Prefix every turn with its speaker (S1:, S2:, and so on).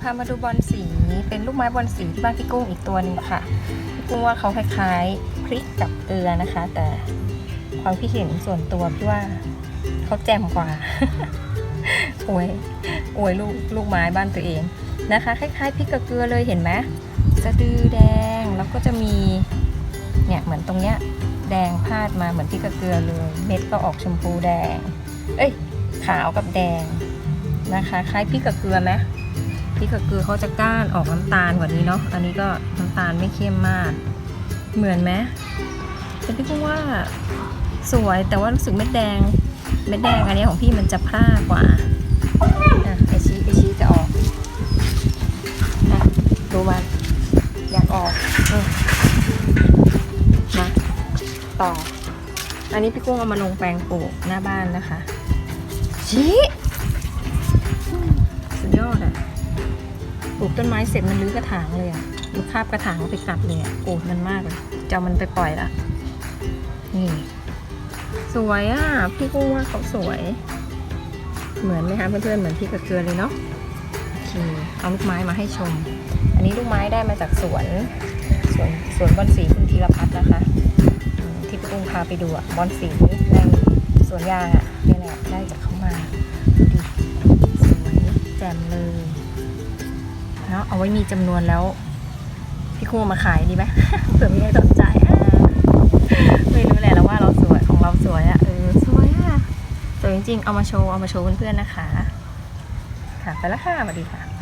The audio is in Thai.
S1: พามาดูบอลสีเป็นลูกไม้บอลสีที่บ้านพี่กุ้งอีกตัวหนึ่งค่ะพี่กุ้งว่าเขาคล้ายๆพริกกับเกลือนะคะ แต่ความคิดเห็นส่วนตัวพี่ว่าเขาแจ่มกว่าอวยอวยลูกลูกไม้บ้านตัวเองนะคะ คล้ายๆพริกกับเกลือเลยเห็นไหมสะดือแดงแล้วก็จะมีเนี่ยเหมือนตรงเนี้ยแดงพาดมาเหมือนพริกกับเกลือเลย เม็ดก็ออกชมพูแดง เอ้ยขาวกับแดงนะคะ คล้ายพริกกับเกลือไหม พริกกับเกลือเขาจะก้านออกน้ำตาลกว่านี้เนาะอันนี้ก็น้ำตาลไม่เข้มมาก เหมือนไหมแต่พี่ก็ว่าสวยแต่ว่ารู้สึกเม็ดแดงเม็ดแดงอันนี้ของพี่มันจะพร่ากว่าอะไอชี้ไอชี้จะออกอะดูมันอยากออกอมาต่อ อันนี้พี่กุ้งเอามาลงแปลงปลูกหน้าบ้านนะคะชี้ ปลูกต้นไม้เสร็จมันรื้อกระถางเลยอะมันคาบกระถางไปกัดเลยอะโกรธมันมากเลยจะเอามันไปปล่อยละนี่ สวยอะพี่กุ้งว่าเขาสวย เหมือนไหมคะเพื่อนๆเหมือนพี่กระเกลือเลยเนาะโอเคเอาลูกไม้มาให้ชม อันนี้ลูกไม้ได้มาจากสวนสวนสวนบอนสีคุณธีรพัฒน์นะคะที่พี่กุ้งพาไปดูอะบอนสีในสวนยางอะนี่แหละได้ นาะเอาไว้มีจำนวนแล้ว พี่ครูเอามาขายดีไหมเผื่อมีใครสนใจไม่รู้แหละแล้วว่าเราสวยของเราสวยอะเออสวยอะสวยจริงๆเอามาโชว์เอามาโชว์เพื่อนๆนะคะ ค่ะไปละค่ะสวัสดีค่ะ